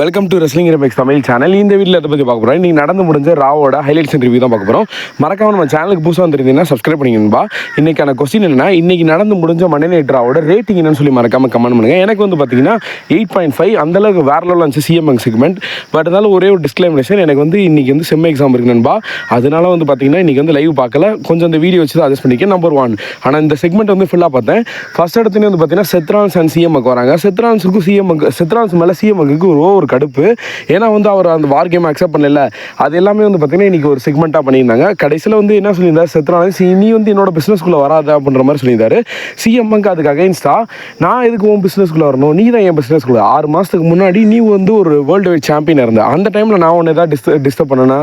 Welcome to wrestling remix Tamil channel இந்த வீட்டில் அதை பற்றி பார்க்க போகிறோம் இன்றைக்கி நடந்து முடிஞ்ச ராவோட ஹைலைட்ஸ் ரிவ்யூ தான் பார்க்க போகிறோம் மறக்காம நம்ம சேனலுக்கு புதுசாக வந்துருந்தீங்கன்னா சப்ஸ்கிரைப் பண்ணிக்கணும்பா இன்றைக்கான கொஸ்டின் என்னன்னா இன்றைக்கி நடந்து முடிஞ்ச மண்டே நைட் ராவோட ரேட்டிங் என்னன்னு சொல்லி மறக்காமல் கமெண்ட் பண்ணுங்கள் எனக்கு வந்து பார்த்தீங்கன்னா எயிட் பாயிண்ட் ஃபைவ் அந்தளவுக்கு வேற லெவலில் இருந்துச்சு சிஎம்எங் செக்மெண்ட் பட் இருந்தாலும் ஒரே ஒரு டிஸ்கிளைமேஷன் எனக்கு வந்து இன்றைக்கி வந்து செம் எக்ஸாம் இருக்கு நண்பா. அதனால வந்து பார்த்தீங்கன்னா இன்றைக்கி வந்து லைவ் பார்க்கல. கொஞ்சம் அந்த வீடியோ வச்சு தான் அட்ஜஸ்ட் பண்ணிக்க நம்பர் ஒன் ஆனால் இந்த செக்மெண்ட் வந்து ஃபுல்லாக பார்த்தேன். ஃபர்ஸ்ட் இடத்துலேயே வந்து பார்த்தீங்கன்னா செத்ரான்ஸ் அண்ட் சிஎம்எக்கு வராங்க. செத்ரான்ஸுக்கும் சிஎம்எக்கு செத்ரான்ஸ் மேலே சிஎம்எக்கு ஒரு ஒரு கடுப்பு. ஏன்னா வந்து அவர் அந்த வார் கேம் அக்செப்ட் பண்ணல. அது எல்லாமே வந்து பார்த்தீங்கன்னா இன்றைக்கி ஒரு செக்மெண்ட்டாக பண்ணியிருந்தாங்க. கடைசியில் வந்து என்ன சொல்லியிருந்தார்? சி நீ வந்து என்னோட பிஸ்னஸ்க்குள்ளே வராத அப்படின்ற மாதிரி சொல்லியிருந்தாரு. சிஎம்க்கு அதுக்கு அகைன்ஸ்டா நான் எதுக்கு உன் பிஸ்னஸ்க்குள்ளே வரணும்? நீ தான் என் பிஸ்னஸ்க்குள்ளே ஆறு மாதத்துக்கு முன்னாடி நீ வந்து ஒரு வேர்ல்டு வைட் சாம்பியன் இருந்த. அந்த டைமில் நான் ஒன்று எதாவது டிஸ்ட டிஸ்டர்ப் பண்ணனா?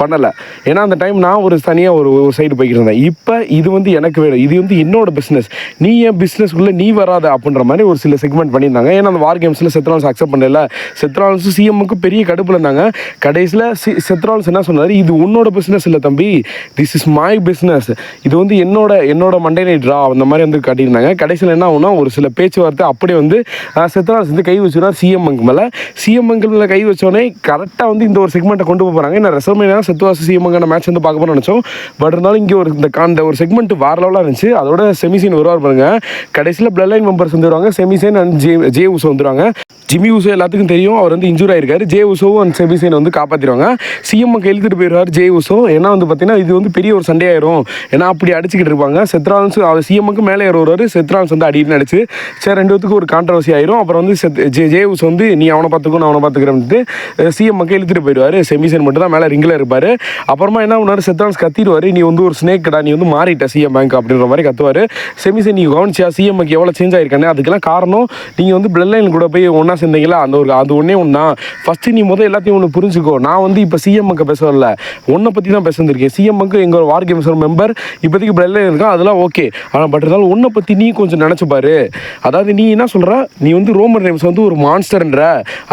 பண்ணலை. ஏன்னா அந்த டைம் நான் ஒரு தனியாக ஒரு ஒரு சைடு போய்கிட்டு இருந்தேன். இப்போ இது வந்து எனக்கு வேணும். இது வந்து என்னோட பிஸ்னஸ் நீ என் பிஸ்னஸ்க்குள்ளே நீ வராத அப்படின்ற மாதிரி ஒரு சில செக்மெண்ட் பண்ணியிருந்தாங்க. ஏன்னா அந்த வார் கேம்ஸில் செத்ரான்ஸ் அக்செப்ட் பண்ணல. செத்ரான்ஸும் சிஎம்முக்கு பெரிய கடுப்பில் இருந்தாங்க. கடைசியில் சி செத்ரால்ஸ் என்ன சொன்னார்? இது உன்னோட பிஸ்னஸ் இல்லை தம்பி. திஸ் இஸ் மை பிஸ்னஸ் இது வந்து என்னோட என்னோட மண்டே நைட் ட்ரா அந்த மாதிரி வந்து காட்டியிருந்தாங்க. கடைசியில் என்ன ஆகுனா ஒரு சில பேச்சுவார்த்தை அப்படியே வந்து செத்ரால்ஸ் வந்து கை வச்சோன்னா சிஎம் அங்கு மேலே. சிஎம்முக்கு மேலே கை வச்சோடனே கரெக்டாக வந்து இந்த ஒரு செக்மெண்ட்டை கொண்டு போகிறாங்க என்ன ரெசல்மேனா செத்வாஸ் சிஎம்முக்கான மேட்ச் வந்து பார்க்க போனோம் நினச்சோம். பட் இருந்தாலும் இங்கே ஒரு இந்த அந்த ஒரு செக்மெண்ட் வார லெவலாக இருந்துச்சு. அதோட செமிசைன் வருவார் பாருங்க. கடைசியில் பிளட் லைன் மெம்பர்ஸ் வந்துடுவாங்க Sami Zayn and Jey Jey Uso வந்துடுவாங்க ஜிமி உசோ எல்லாத்துக்கும் தெரியும். அவர் வந்து இன்ஜூர் ஆயிருக்காரு. ஜே உசோவும் அண்ட் செமிசைன் வந்து காப்பாற்றிடுவாங்க சிஎம்க்கு எழுதிட்டு போயிடுவார் ஜே உசோ. ஏன்னா வந்து பார்த்தீங்கன்னா இது வந்து பெரிய ஒரு சண்டே ஆயிரும் ஏன்னா அப்படி அடிச்சுக்கிட்டு இருப்பாங்க. செத்ரான்ஸ் அவர் சிஎம்க்கு மேலே ஏற வருவார் செத்ரான்ஸ் வந்து அடின்னு அடிச்சு சரி ரெண்டு ஒரு கான்ட்ரவர்சி ஆயிரும். அப்புறம் வந்து செத் ஜே ஜே உசோ வந்து நீ அவனை பார்த்துக்கோ நான் அவனை பார்த்துக்கிறேன்ட்டு சிஎம்க்கு எழுதிட்டு போயிடுவார். செமிசைன் மட்டும் தான் மேலே ரிங்கில் இருப்பார். அப்புறமா என்ன பண்ணுவார்? செத்ரான்ஸ் கத்திடுவார். நீ வந்து ஒரு ஸ்னேக்கடா நீ வந்து மாறிட்ட சிஎம் பேங்க் அப்படின்ற மாதிரி கத்துவார். செமிசைன் நீ கவனிச்சியா? சிஎம்க்கு எவ்வளோ சேஞ்ச் ஆயிருக்கானே அதுக்கெல்லாம் காரணம் நீங்கள் வந்து பிளட் லைன் கூட போய் ஒன்றா சேர்ந்தீங்களா அந்த ஒரு அது ஒன்றே ஒன்றா ஃபஸ்ட்டு நீ முதல் எல்லாத்தையும் ஒன்று புரிஞ்சுக்கோ. நான் வந்து இப்போ சிஎம்க்கு பேச வரல. உன்னை பற்றி தான் பேச வந்திருக்கேன் சிஎம்க்கு எங்கள் வார் கேம்ஸ் மெம்பர் இப்போதைக்கு பிளட் லைன் இருக்கா அதெல்லாம் ஓகே ஆனால் பட் இருந்தாலும் உன்னை பற்றி நீ கொஞ்சம் நினச்சி பாரு. அதாவது நீ என்ன சொல்கிற நீ வந்து ரோமன் ரேம்ஸ் வந்து ஒரு மான்ஸ்டர்ன்ற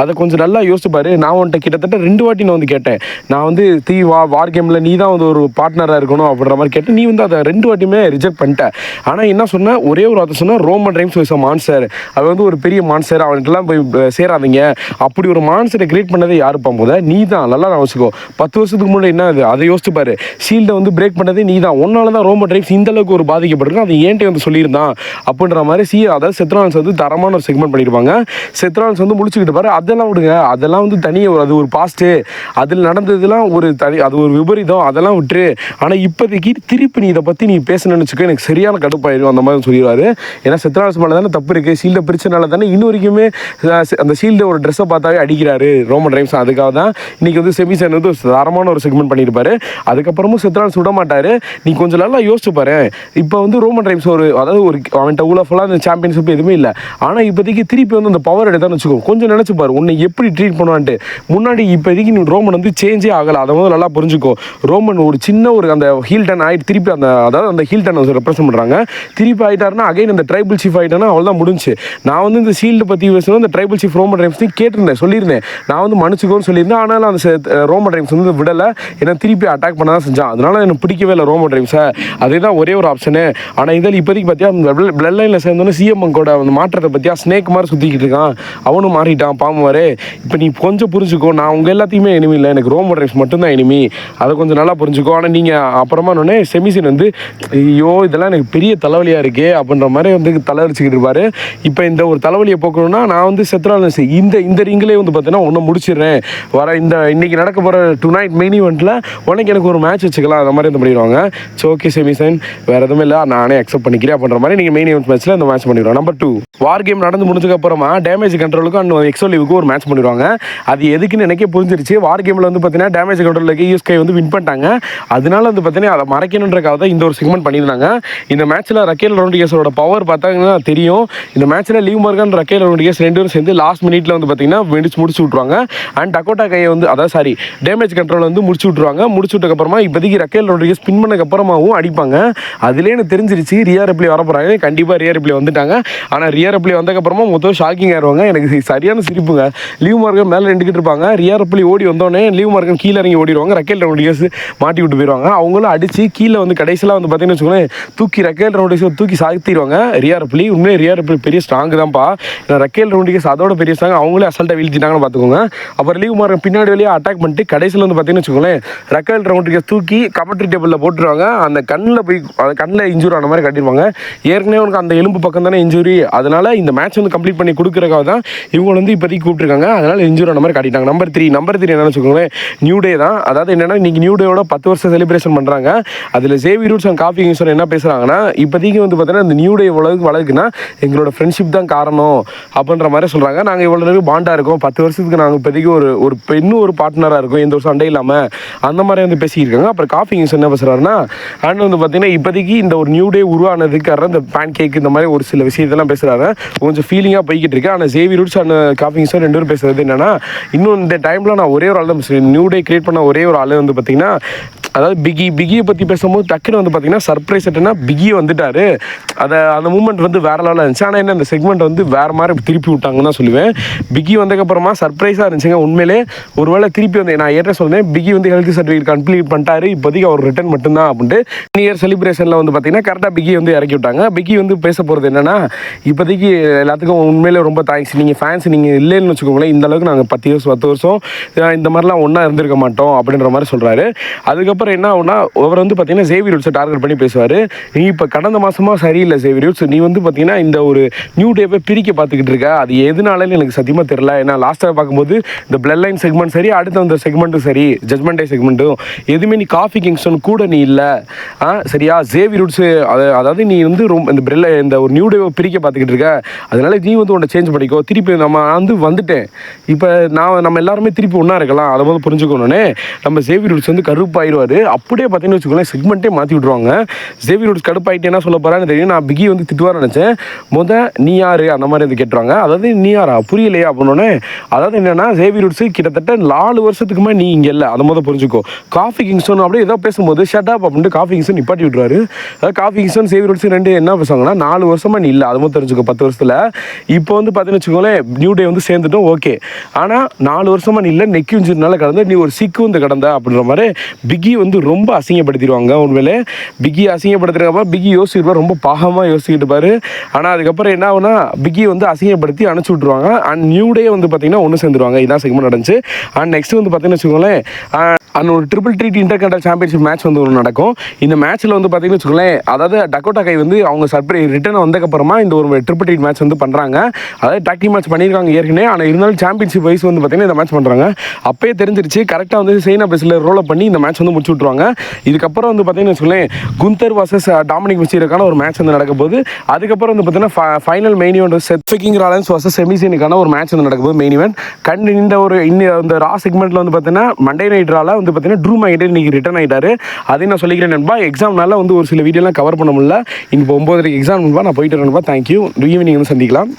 அதை கொஞ்சம் நல்லா யோசிச்சு பாரு. நான் உன்ட்ட கிட்டத்தட்ட ரெண்டு வாட்டி நான் வந்து கேட்டேன். நான் வந்து தீ வா வார் கேமில் நீ தான் வந்து ஒரு பார்ட்னராக இருக்கணும் அப்படின்ற மாதிரி கேட்டேன் நீ வந்து அதை ரெண்டு வாட்டியுமே ரிஜெக்ட் பண்ணிட்டேன் ஆனால் என்ன சொன்ன? ஒரே ஒரு வார்த்தை சொன்னால் ரோமன் ரைம்ஸ் இஸ் மான்சர் அவன் வந்து ஒரு பெரிய மான்ஸ்டர் அவன்கிட்டலாம் போய் சேராதீங்க. அப்படி ஒரு மான்சரை கிரியேட் பண்ணதே யார் போத நீ தான் நல்லா யோசிக்கோ. பத்து வருஷத்துக்கு முன்னாடி என்ன அது? அதை யோசிச்சு பாரு. ஷீல்டை வந்து பிரேக் பண்ணதே நீ தான் ஒன்னால தான் ரோமோ டிரைவ்ஸ் இந்த அளவுக்கு ஒரு பாதிக்கப்பட்டிருக்கு அது ஏன்ட்டே வந்து சொல்லியிருந்தான்? அப்படின்ற மாதிரி சி அதாவது செத்ரான்ஸ் வந்து தரமான ஒரு செக்மெண்ட் பண்ணியிருப்பாங்க. செத்ரான்ஸ் வந்து முடிச்சுக்கிட்டு பாரு. அதெல்லாம் விடுங்க. அதெல்லாம் வந்து தனியாக ஒரு அது ஒரு பாஸ்ட்டு அதில் நடந்ததுலாம் ஒரு தனி அது ஒரு விபரீதம். அதெல்லாம் விட்டுரு. ஆனால் இப்போதைக்கு திருப்பி நீ இதை பற்றி நீ பேசணும்னு வச்சுக்கோ. எனக்கு சரியான கடுப்பாயிடும் அந்த மாதிரி சொல்லிடுவாரு. ஏன்னா செத்ரான்ஸ் மேலே தானே தப்பு இருக்குது சீல்டை பிரிச்சனால தானே இன்ன வரைக்குமே அந்த ஷீல்டு ஒரு ட்ரெஸ்ஸை பார்த்தாவே அடிக்கிறாரு ரோமன் ரைம்ஸ் அதுக்காக தான் இன்னைக்கு வந்து செமிசன் வந்து ஒரு தரமான ஒரு செக்மெண்ட் பண்ணியிருப்பாரு. அதுக்கப்புறமும் செத்ரான்ஸ் சுட மாட்டார். நீ கொஞ்சம் நல்லா யோசிச்சு பாரு. இப்போ வந்து ரோமன் ரைம்ஸ் ஒரு அதாவது ஒரு அவன்கிட்ட உள்ள ஃபுல்லாக அந்த சாம்பியன்ஷிப் எதுவுமே இல்லை. ஆனால் இப்போதைக்கு திருப்பி வந்து அந்த பவர் எடுத்தான்னு வச்சுக்கோ கொஞ்சம் நினச்சி பாரு. உன்னை எப்படி ட்ரீட் பண்ணுவான்ட்டு. முன்னாடி இப்போதைக்கு நீ ரோமன் வந்து சேஞ்சே ஆகலை. அதை வந்து நல்லா புரிஞ்சுக்கோ. ரோமன் ஒரு சின்ன ஒரு அந்த ஹீல் டன் ஆகிட்டு திருப்பி அந்த அதாவது அந்த ஹீல் டன் ரெப்ரசன்ட் பண்ணுறாங்க திருப்பி ஆகிட்டாருன்னா அகைன் அந்த ட்ரைபிள் சீஃப் ஆகிட்டானா அவள் தான் முடிஞ்சு நான் வந்து இந்த ஷீல்டு பற்றி பேசணும் இந்த ட்ரைபிள் சீஃப் ரோமன் ரைம்ஸ் கேட்டிருந்தேன் சொல்லியிருந்தேன். நான் வந்து மன்னிச்சுக்கோன்னு சொல்லியிருந்தேன். ஆனாலும் அந்த ரோமன் ரைம்ஸ் வந்து விடலை. ஏன்னா திருப்பி அட்டாக் பண்ண தான் செஞ்சான். அதனால எனக்கு பிடிக்கவே இல்லை ரோமன் ரைம்ஸை அதே தான் ஒரே ஒரு ஆப்ஷனு ஆனால் இதில் இப்போதைக்கு பார்த்தியா அந்த பிளட் லைனில் சேர்ந்தோன்னே சிஎம் கூட அந்த மாற்றத்தை பற்றியா ஸ்னேக் மாதிரி சுற்றிக்கிட்டு இருக்கான். அவனும் மாறிட்டான் பாம்பு மாதிரி இப்போ நீ கொஞ்சம் புரிஞ்சுக்கோ. நான் உங்கள் எல்லாத்தையுமே எனிமி இல்லை. எனக்கு ரோமன் ரைம்ஸ் மட்டும்தான் எனிமி அதை கொஞ்சம் நல்லா புரிஞ்சுக்கோ. ஆனால் நீங்கள் அப்புறமா உடனே செமிசின் வந்து ஐயோ இதெல்லாம் எனக்கு பெரிய தலைவலியாக இருக்கே அப்படின்ற மாதிரி வந்து தலைவலிச்சுக்கிட்டு இருப்பார். இப்போ இந்த ஒரு தலைவலியை போக்கணும்னா நான் வந்து நட்சத்திரம் சரி இந்த இந்த ரிங்கிலே வந்து பார்த்தீங்கன்னா ஒன்று முடிச்சிடுறேன். வர இந்த இன்றைக்கி நடக்க போகிற டு நைட் மெயின் இவெண்ட்டில் உனக்கு எனக்கு ஒரு மேட்ச் வச்சுக்கலாம் அந்த மாதிரி வந்து பண்ணிடுவாங்க. ஸோ ஓகே செமிசன் வேறு எதுவுமே இல்லை நானே அக்செப்ட் பண்ணிக்கிறேன் அப்படின்ற மாதிரி நீங்கள் மெயின் இவெண்ட் மேட்ச்சில் இந்த மேட்ச் பண்ணிடுவோம் நம்பர் டூ வார் கேம் நடந்து முடிஞ்சதுக்கப்புறமா டேமேஜ் கண்ட்ரோலுக்கும் அண்ட் எக்ஸோ லீவுக்கு ஒரு மேட்ச் பண்ணிடுவாங்க. அது எதுக்குன்னு எனக்கே புரிஞ்சிருச்சு. வார் கேமில் வந்து பார்த்தீங்கன்னா டேமேஜ் கண்ட்ரோலுக்கு யூஸ்கை வந்து வின் பண்ணிட்டாங்க. அதனால வந்து பார்த்தீங்கன்னா அதை மறைக்கணுன்றக்காக தான் இந்த ஒரு செக்மெண்ட் பண்ணியிருந்தாங்க. இந்த மேட்ச்சில் ரக்கேல் ரவுண்டிகேஸோட பவர் பார்த்தாங்கன்னா தெரியும். இந்த மேட்ச்சில் லீவ் மார்கன் ரக்கேல் ரவுண்டிகேஸ் ரெண்டு பேரும் சேர்ந்து லாஸ்ட் மினிட்ல வந்து பார்த்தீங்கன்னா வெடிச்சு முடிச்சு விட்ருவாங்க அண்ட் டக்கோட்டா கையை வந்து அதாவது சாரி டேமேஜ் கண்ட்ரோல் வந்து முடிச்சு விட்ருவாங்க முடிச்சு விட்டக்கப்புறமா இப்போதைக்கு ரக்கேல் ரவுண்டிகேஸ் ஸ்பின் பண்ணக்கப்புறமாவும் அடிப்பாங்க. அதுலேயே எனக்கு தெரிஞ்சிருச்சு ரியா ரெப்ளி வர போகிறாங்க கண்டிப்பாக ரியா ரெப்ளி வந்துட்டாங்க. ஆனால் ரியா ரெப்ளி வந்ததுக்கப்புறமா மொத்தம் ஷாக்கிங் ஆயிடுவாங்க எனக்கு சரியான சிரிப்புங்க. லீவ் மார்க்கம் மேலே நின்றுக்கிட்டு இருப்பாங்க. ரியா ரெப்ளி ஓடி வந்தோடனே லீவ் மார்க்கம் கீழே இறங்கி ஓடிடுவாங்க. ரக்கேல் ரவுண்டிகேஸ் மாட்டி விட்டு போயிடுவாங்க அவங்களும் அடிச்சு கீழே வந்து கடைசியில் வந்து பார்த்தீங்கன்னு வச்சுக்கோங்களேன் தூக்கி ரக்கேல் ரவுண்டிகேஸ் தூக்கி சாத்திடுவாங்க. ரியா ரெப்ளி உண்மையே ரியா ரெப்ளி பெரிய ஸ்ட்ராங் தான்ப்பா. ரக்கேல் ரவுண்டிகேஸ் அதோட பெரிய சாங் அவங்களே அசால்ட்டாக வீழ்த்திட்டாங்கன்னு பார்த்துக்கோங்க. அப்புறம் லீவ் மார்க்கம் பின்னாடி வழியாக அட்டாக் பண்ணிட்டு கடைசியில் வந்து பார்த்தீங்கன்னு வச்சுக்கோங்களேன் ரக்கல் ரவுண்டுக்கு தூக்கி கமெண்ட்ரி டேபிளில் போட்டுருவாங்க. அந்த கண்ணில் போய் அந்த கண்ணில் இன்ஜூரி ஆன மாதிரி கட்டிடுவாங்க. ஏற்கனவே உனக்கு அந்த எலும்பு பக்கம் தானே இன்ஜூரி அதனால் இந்த மேட்ச் வந்து கம்ப்ளீட் பண்ணி கொடுக்குறக்காக தான் இவங்க வந்து இப்போதைக்கு கூப்பிட்டுருக்காங்க. அதனால் இன்ஜூரி ஆன மாதிரி கட்டிட்டாங்க. நம்பர் த்ரீ நம்பர் த்ரீ என்னென்னு வச்சுக்கோங்களேன் நியூ டே தான். அதாவது என்னன்னா இன்றைக்கி நியூ டேவோட பத்து வருஷம் செலிப்ரேஷன் பண்ணுறாங்க அதில் சேவி ரூட்ஸ் அண்ட் காஃபி கிங்ஸ்டர் என்ன பேசுகிறாங்கன்னா இப்போதைக்கு வந்து பார்த்தீங்கன்னா இந்த நியூ டே இவ்வளவுக்கு வளர்க்குன்னா எங்களோட ஃப்ரெண்ட்ஷிப் தான் காரணம் அப்படின்ற மாதிரி சொல்கிறாங்க நாங்கள் இவ்வளோ நேரம் பாண்டாக இருக்கோம். பத்து வருஷத்துக்கு நாங்கள் இப்போதைக்கு ஒரு ஒரு இன்னும் ஒரு பார்ட்னராக இருக்கும். எந்த ஒரு சண்டை இல்லாமல் அந்த மாதிரி வந்து பேசியிருக்காங்க அப்புறம் காஃபி யூஸ் என்ன பேசுகிறாருன்னா அண்ட் வந்து பார்த்தீங்கன்னா இப்போதைக்கு இந்த ஒரு நியூ டே உருவானதுக்காக இந்த பேன் கேக் இந்த மாதிரி ஒரு சில விஷயத்தெல்லாம் பேசுகிறாரு கொஞ்சம் ஃபீலிங்காக போய்கிட்டு இருக்கு. ஆனால் ஜேவி ரூட்ஸ் அண்ட் காஃபி கிங்ஸும் ரெண்டு பேரும் பேசுறது என்னன்னா இன்னும் இந்த டைமில் நான் ஒரே ஒரு ஆள் தான் பேசுகிறேன் நியூ டே கிரியேட் பண்ண ஒரே ஒரு ஆள் வந்து பார்த்தீங்கன்னா அதாவது பிகி பிகியை பற்றி பேசும்போது டக்குன்னு வந்து பார்த்தீங்கன்னா சர்ப்ரைஸ் என்ன பிகி வந்துட்டாரு. அதை அந்த மூமெண்ட் வந்து வேற லெவலில் இருந்துச்சு. ஆனால் என்ன அந்த செக்மெண்ட் வந்து வேறு மாதிரி திருப்பி விட்டாங்கன்னு தான் சொல்லுவேன். பிகி வந்ததுக்கப்புறமா சர்ப்ரைஸாக இருந்துச்சுங்க. உண்மையிலே ஒருவேளை திருப்பி வந்து நான் ஏற்ற சொன்னேன் பிகி வந்து ஹெல்த் சர்டிஃபிகேட் கம்ப்ளீட் பண்ணிட்டாரு. இப்போதைக்கு அவர் ரிட்டர்ன் மட்டும்தான் அப்படின்ட்டு நியூ இயர் செலிப்ரேஷனில் வந்து பார்த்தீங்கன்னா கரெக்டாக பிகி வந்து இறக்கி விட்டாங்க. பிகி வந்து பேச போகிறது என்னன்னா இப்போதைக்கு எல்லாத்துக்கும் உண்மையிலே ரொம்ப தேங்க்ஸ் நீங்கள் ஃபேன்ஸ் நீங்கள் இல்லைன்னு வச்சுக்கோங்களேன் இந்த அளவுக்கு நாங்கள் பத்து வருஷம் பத்து வருஷம் இந்த மாதிரிலாம் ஒன்றா இருந்திருக்க மாட்டோம் அப்படின்ற மாதிரி சொல்கிறாரு அதுக்கப்புறம் என்ன ஆகுனா அவர் வந்து பார்த்தீங்கன்னா சேவி ரூட்ஸை டார்கெட் பண்ணி பேசுவார். நீ இப்போ கடந்த மாதமாக சரியில்லை சேவி ரூட்ஸ் நீ வந்து பார்த்தீங்கன்னா இந்த ஒரு நியூ டேவை பிரிக்க பார்த்துக்கிட்டு இருக்க. அது எதுனாலும் எனக்கு சத்தியமாக தெரியல. ஏன்னா லாஸ்ட்டாக பார்க்கும்போது இந்த பிளட் லைன் செக்மெண்ட் சரி அடுத்த அந்த செக்மெண்ட்டும் சரி ஜட்மெண்ட் டே செக்மெண்ட்டும் எதுவுமே நீ காஃபி கிங்ஸ்டன் கூட நீ இல்லை. ஆ சரியா? சேவி ரூட்ஸு அதாவது நீ வந்து ரொம்ப இந்த பிரெல்ல இந்த ஒரு நியூ டேவை பிரிக்க பார்த்துக்கிட்டு இருக்க. அதனால நீ வந்து உன்னை சேஞ்ச் பண்ணிக்கோ. திருப்பி நம்ம வந்து வந்துட்டேன். இப்போ நான் நம்ம எல்லாருமே திருப்பி ஒன்றா இருக்கலாம். அதை வந்து புரிஞ்சுக்கணுன்னே நம்ம சேவி ரூட்ஸ் வந்து கருப்பாயிருவார் அப்படியே பார்த்தீங்கன்னு வச்சுக்கோங்களேன் செக்மெண்ட்டே மாற்றி விட்ருவாங்க ஜேவி ரூட்ஸ் கடுப்பாயிட்டு என்ன சொல்ல போகிறான்னு தெரியும் நான் பிகி வந்து திட்டுவார் நினச்சேன். முத நீ யார்? அந்த மாதிரி வந்து கேட்டுருவாங்க. அதாவது நீ யாரா? புரியலையா அப்படின்னோடனே அதாவது என்னென்னா சேவி ரூட்ஸ் கிட்டத்தட்ட நாலு வருஷத்துக்குமே நீ இங்கே இல்லை. அதை முத புரிஞ்சுக்கோ. காஃபி கிங்ஸ்டோன் அப்படியே ஏதோ பேசும்போது ஷட் அப் அப்படின்ட்டு காஃபி கிங்ஸ்டோன் நிப்பாட்டி விட்ருவாரு அதாவது காஃபி கிங்ஸ்டோன் சேவி ரூட்ஸ் ரெண்டு என்ன பேசுவாங்கன்னா நாலு வருஷமாக நீ இல்லை. அது மட்டும் தெரிஞ்சுக்கோ பத்து வருஷத்தில். இப்போ வந்து பார்த்தீங்கன்னு வச்சுக்கோங்களேன் நியூ டே வந்து சேர்ந்துட்டோம் ஓகே ஆனால் நாலு வருஷமாக நீ இல்லை நெக்கி உஞ்சினால கடந்த நீ ஒரு சிக்கு வந்து கடந்த அப்படின்ற மாதிரி பிகி வந்து ரொம்ப அசிங்கப்படுத்திடுவாங்க. உண்மையிலே பிகி அசிங்கப்படுத்துறப்ப பிகி யோசிச்சிருப்பார் ரொம்ப பாகமாக யோசிக்கிட்டு பாரு ஆனால் அதுக்கப்புறம் என்ன ஆகுனா பிகி வந்து அசிங்கப்படுத்தி அனுப்பிச்சி விட்ருவாங்க அண்ட் நியூ டே வந்து பார்த்தீங்கன்னா ஒன்று சேர்ந்துருவாங்க. இதான் செக்மெண்ட் நடந்துச்சு. அண்ட் நெக்ஸ்ட் வந்து பார்த்தீங்கன்னு வச்சுக்கோங்களேன் அண்ட் ஒரு triple threat intercontinental championship match வந்து ஒன்று நடக்கும். இந்த மேட்ச்சில் வந்து பார்த்தீங்கன்னு வச்சுக்கோங்களேன் அதாவது டக்கோட்டா கை வந்து அவங்க சர்ப்ரை ரிட்டர்ன் வந்ததுக்கப்புறமா இந்த ஒரு ட்ரிபிள் ட்ரீட் மேட்ச் வந்து பண்ணுறாங்க அதாவது டாக்டி மேட்ச் பண்ணியிருக்காங்க ஏற்கனவே. ஆனால் இருந்தாலும் சாம்பியன்ஷிப் வைஸ் வந்து பார்த்தீங்கன்னா இந்த மேட்ச் பண்ணுறாங்க அப்பயே தெரிஞ்சிருச்சு கரெக்டாக வந்து சைனா பிளஸில் ரோல் பண்ணி இந்த மேட்ச் வந்து முடிச்சு விட்ருவாங்க இதுக்கப்புறம் வந்து பார்த்தீங்கன்னு வச்சுக்கோங்களேன் குந்தர் வர்சஸ் டாமினிக் மிஸ்டீருக்கான ஒரு மேட்ச் வந்து நடக்க போகுது அதுக்கப்புறம் வந்து பார்த்தீங்கன்னா ஃபைனல் மெயின் இவெண்ட் செத் ஃபிக்கிங் ராலன்ஸ் வர்சஸ் செமிசீனுக்கான ஒரு மேட்ச் வந்து நடக்க போகுது மெயின் இவெண்ட் கண்டு இந்த ஒரு இன்னும் இந்த ரா செக்மெண்ட்டில் வந்து பார்த்தீங்கன்னா மண்டே நைட் ரால வந்து பார்த்தீங்கன்னா ட்ரூ மைண்டே இன்னைக்கு ரிட்டர்ன் ஆகிட்டாரு அதையும் நான் சொல்லிக்கிறேன் நண்பா. எக்ஸாம்னால வந்து ஒரு சில வீடியோலாம் கவர் பண்ண முடியல. இப்போ ஒம்பதரைக்கு எக்ஸாம் நண்பா. நான் போயிட்டு வரேன்பா தேங்க்யூ ஈவினிங் வந்து சந்திக்கலாம்.